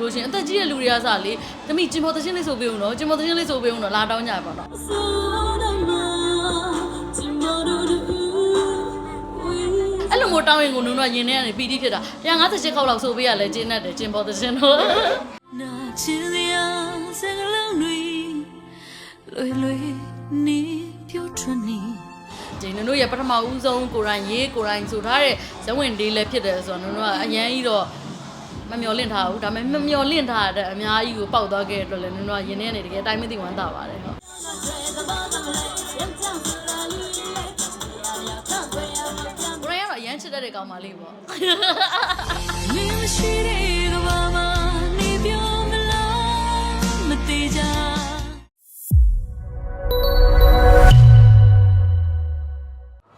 လို့ရှိရင်အသက်ကြီးတဲ့လူတွေကစလေသမီးကျင်ပေါ်သချင်းလေးဆိုပေးဦးနော်ကျင်ပေါ်သချင်းလေးဆိုပေးဦးနော်လာတောင်းကြပါတော့အဲ့လိုမျိုးတောင်းရင်ကိုနုံတော့ရင်ထဲကနေပီတိဖြစ်တာ158ခေါက်လောက်ဆိုပေးရလဲကျင်းတတ်တယ်ကျင်ပေါ်သချင်းတော့နာချင်စရာစကလုံးတွေလွယ်လွယ်နေပြုတ်ထွန်းနေဒီနင်တို့ရဲ့ပထမဦးဆုံးကိုရိုင်းရေးကိုရိုင်းဆိုထားတဲ့ဇဝင်လေးလည်းဖြစ်တယ်ဆိုတော့နင်တို့ကအရန်ကြီးတော့ မမျော်လင့်ထားဘူးဒါပေမဲ့မမျော်လင့်ထားတဲ့အများကြီးကိုပေါက်သွားခဲ့တဲ့အတွက်လည်းနင်တို့ကယင်းနေကနေတကယ်အတိုင်းမသိဝမ်းသာပါတယ်ဟုတ်ကိုရိုင်းကတော့အရန်ချစ်တတ်တဲ့ကောင်မလေးပေါ့မင်းမရှိတဲ့ကဘာမှနေပြောမလားမသေးကြ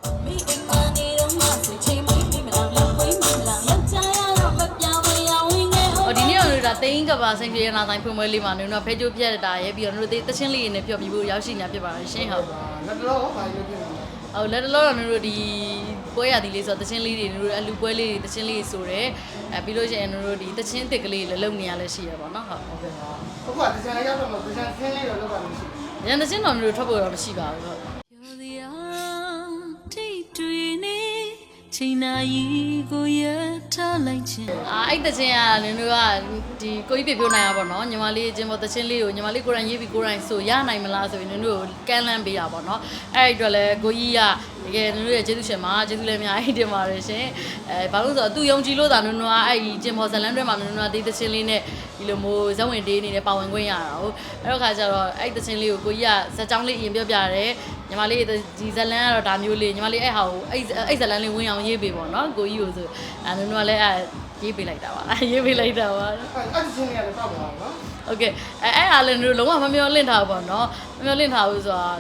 ဟို ကတော့ဒါသိန်းကပါစိန်ပြေရနာတိုင်းဖွင့်ပွဲလေးမှာနင်တို့ကဖဲကျိုးပြက်တာရဲ့ပြီးတော့နင်တို့တချင်းလေးတွေနဲ့ပြောပြဖို့ရောက်ရှိနေဖြစ်ပါတယ်ရှင်းဟုတ်လက်တော့ဘာရွေးပြနေလဲဟုတ်လက်တလောတော့နင်တို့ဒီပွဲရသည်လေးဆိုတော့တချင်းလေးတွေနင်တို့အလူပွဲလေးတွေတချင်းလေးဆိုတယ်အဲပြီးလို့ရှိရင်နင်တို့ဒီတချင်းတစ်ကလေးလည်းလုံနေရလဲရှိရပါတော့ဟုတ်ဟုတ်ကဲ့ဟုတ်ကဲ့ဒီချန်လေးရောက်တော့ဒီချန်ဆင်းလေးတော့လောက်ပါလို့ရှိတယ်ရန်တချင်းတော့နင်တို့ထွက်ဖို့တော့မရှိပါဘူးဟုတ် ချိန်နာရီကိုရထားလိုက်ခြင်းအာအဲ့တချင်းကနင်တို့ကဒီကိုကြီးပြပြနိုင်ရပါတော့ညီမလေးချင်းပေါ်တချင်းလေးကိုညီမလေးကိုရိုင်းရေးပြီးကိုရိုင်းဆိုရနိုင်မလားဆိုရင်နင်တို့ကိုကမ်းလှမ်းပေးရပါတော့အဲ့ဒီအတွက်လည်းကိုကြီးက တကယ်နင်တို့ရဲ့ကျေးဇူးရှင်ပါကျေးဇူးလည်းအများကြီးတင်ပါတယ်ရှင်အဲဘာလို့လဲဆိုတော့သူယုံကြည်လို့သာနင်တို့ကအဲ့ဒီချင်းပေါ်ဇလန်တွေမှာနင်တို့ကဒီတချင်းလေးနဲ့ဒီလိုမျိုးဇဝင်တေးအနေနဲ့ပါဝင်ခွင့်ရတာဟုတ်အဲ့တော့ခါကျတော့အဲ့ဒီတချင်းလေးကိုကိုကြီးကဇက်ကြောင်းလေးအရင်ပြောပြတယ်ညီမလေးဒီဇလန်ကတော့ဒါမျိုးလေးညီမလေးအဲ့ဟာကိုအဲ့အဲ့ဇလန်လေးဝင်အောင်ရေးပေးပေါ့နော်ကိုကြီးကိုဆိုအဲနင်တို့ကလည်းအဲ့ရေးပေးလိုက်တာပါရေးပေးလိုက်တာပါ အဲ့အဲ့ဒီချင်းလေးလည်းပောက်ပါတော့နော် โอเคအဲအဲ့အားလည်းနင်တို့လုံးဝမမျောလင့်ထားဘူးပေါ့နော်မမျောလင့်ထားဘူးဆိုတာ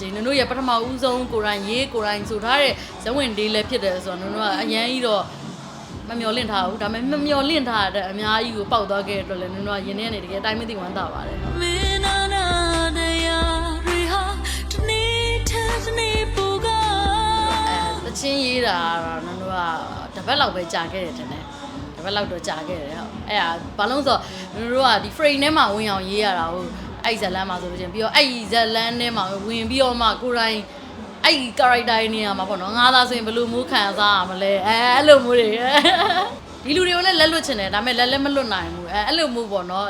ဒီနင်တို့ရဲ့ပထမဦးဆုံးကိုရိုင်းရေးကိုရိုင်းဆိုထားတဲ့ဇဝင်လေးလည်းဖြစ်တယ်ဆိုတော့နင်တို့ကအရန်ကြီးတော့မမျောလင့်ထားဘူးဒါပေမဲ့မမျောလင့်ထားတဲ့အများကြီးကိုပေါက်သွားခဲ့တဲ့အတွက်လည်းနင်တို့ကယင်းနေကနေတကယ်အတိုင်းမသိဝမ်းသာပါတယ်ဟုတ်မင်းနာနာတရားတွေဟာတနေ့ထက်တနေ့ပူကအဲတချင်းရေးတာကတော့နင်တို့ကတစ်ပတ်လောက်ပဲကြာခဲ့တယ်ထင်တယ်တစ်ပတ်လောက်တော့ကြာခဲ့တယ်ဟုတ်အဲ့ဒါဘာလို့ဆိုတော့နင်တို့ကဒီ frame ထဲမှာဝင်အောင်ရေးရတာဟုတ် အဲ့ဇလန်မှာဆိုလို့ချင်းပြီးတော့အဲ့ဇလန်ထဲမှာဝင်ပြီးတော့မှကိုရိုင်းအဲ့ဒီ character နေရာမှာပေါ့နော်ငါးသားဆိုရင်ဘယ်လိုမျိုးခံစားရမလဲအဲအဲ့လိုမျိုးတွေဒီလူတွေကိုလည်းလက်လွတ်ချင်တယ်ဒါပေမဲ့လက်လည်းမလွတ်နိုင်ဘူးအဲအဲ့လိုမျိုးပေါ့နော်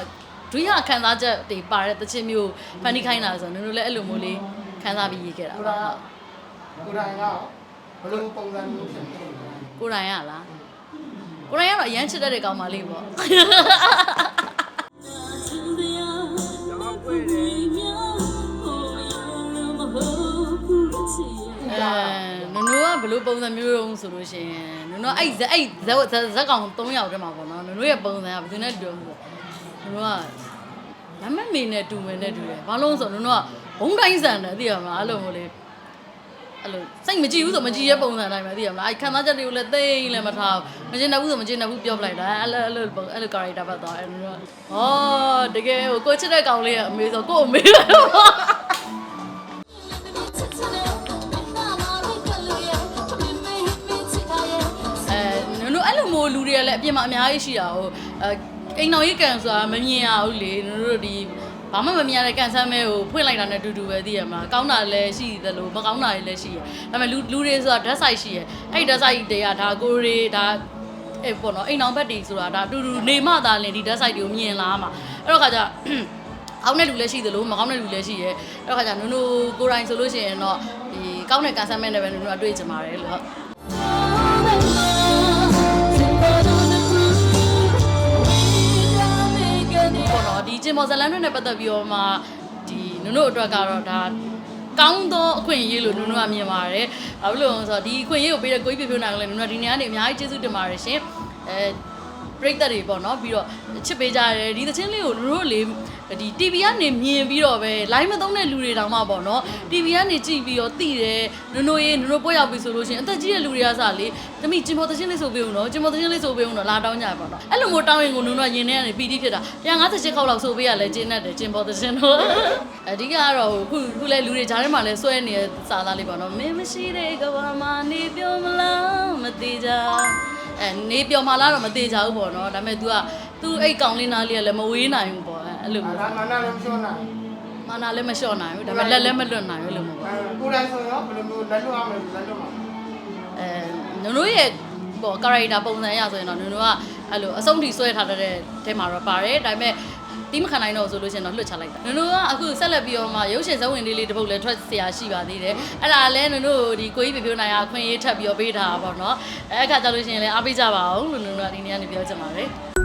ဒုရခံစားချက်တွေပါတဲ့တခြင်းမျိုးဖန်တီးခိုင်းတာဆိုတော့နင်တို့လည်းအဲ့လိုမျိုးလေးခံစားပြီးရေးခဲ့တာကိုပါရာဟုတ်ကိုရာကဘယ်လိုပုံစံမျိုးဖြစ်နေလဲကိုရိုင်းရလားကိုရိုင်းကတော့အရန်ချစ်တတ်တဲ့ကောင်မလေးပေါ့ လိုပုံစံမျိုးတုံးဆိုလို့ရှိရင်နုံနုံအဲ့ဇက်အဲ့ဇက်ဇက်ဇက်ကောင်3ယောက်တည်းမှာပေါ့နော်နုံနုံရဲ့ပုံစံကဘယ်သူနဲ့တူအောင်ဆိုနုံနုံကမမမေနဲ့တူမယ်နဲ့တူတယ်ဘာလို့လဲဆိုတော့နုံနုံကဘုံတိုင်းဆန်တယ်သိရမလားအဲ့လိုမျိုးလေးအဲ့လိုစိတ်မကြည့်ဘူးဆိုမကြည့်ရဲ့ပုံစံတိုင်းပဲသိရမလားအဲ့ခံစားချက်တွေကိုလည်းသိရင်လည်းမထားဘူးမကျင်တဲ့ဘူးဆိုမကျင်တဲ့ဘူးပြောပလိုက်တာအဲ့လိုအဲ့လိုပုံအဲ့လို character ပဲသွားအဲ့လိုဟောတကယ်ဟိုကိုချစ်တဲ့ကောင်လေးကအမေဆိုကို့အမေ တွေကလည်းအပြင်မှာအများကြီးရှိတာဟိုအဲအိမ်တော်ကြီးကန်ဆိုတာမမြင်ရဘူးလေနင်တို့ဒီဘာမှမမြင်ရတဲ့ကန်ဆန်းမဲကိုဖွင့်လိုက်တာနဲ့တူတူပဲသိရမှာကောင်းတာလည်းရှိတယ်လို့မကောင်းတာတွေလည်းရှိရဒါပေမဲ့လူလူတွေဆိုတာဓာတ်ဆိုင်ရှိရအဲ့ဓာတ်ဆိုင်တွေကဒါကိုတွေဒါအဲ့ပေါ့နော်အိမ်တော်ဘက်တွေဆိုတာဒါတူတူနေမှသာလင်ဒီဓာတ်ဆိုင်တွေကိုမြင်လာမှာအဲ့တော့ခါကျကောင်းတဲ့လူလည်းရှိသလိုမကောင်းတဲ့လူလည်းရှိရဲအဲ့တော့ခါကျနုံနုံကိုယ်တိုင်ဆိုလို့ရှိရင်တော့ဒီကောင်းတဲ့ကန်ဆန်းမဲနဲ့ပဲနုံနုံအတွေ့ချင်ပါတယ်လို့ ဟုတ်ပေါ့နော်ဒီဂျင်မော်ဇလန်တွေနဲ့ပတ်သက်ပြီးတော့မှဒီနုံနုံအတွက်ကတော့ဒါကောင်းသောအခွင့်အရေးလို့နုံနုံကမြင်ပါတယ်။ဘာဖြစ်လို့လဲဆိုတော့ဒီအခွင့်အရေးကိုပေးတဲ့ကိုကြီးပြပြနိုင်ကလည်းနုံနုံကဒီနေရာနေအများကြီးကျေးဇူးတင်ပါတယ်ရှင်။အဲ ပရိသတ်တွေပေါ့နော်ပြီးတော့ချစ်ပေးကြတယ်ဒီသချင်းလေးကိုနုံနုံလေးဒီ TV ကနေမြင်ပြီးတော့ပဲ line မသုံးတဲ့လူတွေတောင်မှပေါ့နော် TV ကနေကြည့်ပြီးတော့သိတယ်နုံနုံရေးနုံနုံပွဲရောက်ပြီဆိုလို့ရှိရင်အသက်ကြီးတဲ့လူတွေကစလေသမီးကျင်ပေါ်သချင်းလေးဆိုပေးဦးနော်ကျင်ပေါ်သချင်းလေးဆိုပေးဦးနော်လာတောင်းကြပါတော့အဲ့လိုမျိုးတောင်းရင်ကိုနုံနုံကရင်ထဲကနေပီတိဖြစ်တာ158ခေါက်လောက်ဆိုပေးရလဲကျင်းတတ်တယ်ကျင်ပေါ်သချင်းတော့အဓိကကတော့ခုခုလဲလူတွေဂျားထဲမှာလဲဆွဲနေတဲ့စာသားလေးပေါ့နော်မင်းမရှိတဲ့ကဘာမှနေပြောမလားမသေးကြ အဲနေပြောမှလားတော့မသေးကြဘူးပေါ့နော်ဒါပေမဲ့ तू ကသူအဲ့ကောင်လေးနားလေးကလည်းမဝေးနိုင်ဘူးပေါ့အဲ့လိုဒါမျိုးမှန်တယ်လည်းမပြောနိုင်မာနာလည်းမလျှော့နိုင်ဘူးဒါပေမဲ့လက်လည်းမလွတ်နိုင်ဘူးလို့မျိုးပေါ့အဲကိုယ်တိုင်ဆိုရောဘယ်လိုမျိုးလက်လွတ်အောင်လဲလက်လွတ်မှာအဲနုံတို့ရဲ့ပေါ့ character ပုံစံအရဆိုရင်တော့နုံတို့ကအဲ့လိုအဆုံးထိဆွဲထားတဲ့တဲမှာတော့ပါတယ်ဒါပေမဲ့ တီးမခံနိုင်တော့ဆိုလို့ရှင်တော့လွတ်ချလိုက်တာနုံနုံကအခုဆက်လက်ပြီးတော့မှရုပ်ရှင်ဇဝင်လေးလေးတစ်ပုတ်လည်းထွက်ဆရာရှိပါသေးတယ်အဲ့ဒါလည်းနုံနုံဒီကိုကြီးပြပြနိုင်အောင်အခွင့်အရေးထပ်ပြီးတော့ပေးထားတာပေါ့နော်အဲ့အခါကျလို့ရှင်လည်းအားပေးကြပါအောင်လို့နုံနုံကဒီနေ့ကနေပြောချင်ပါတယ်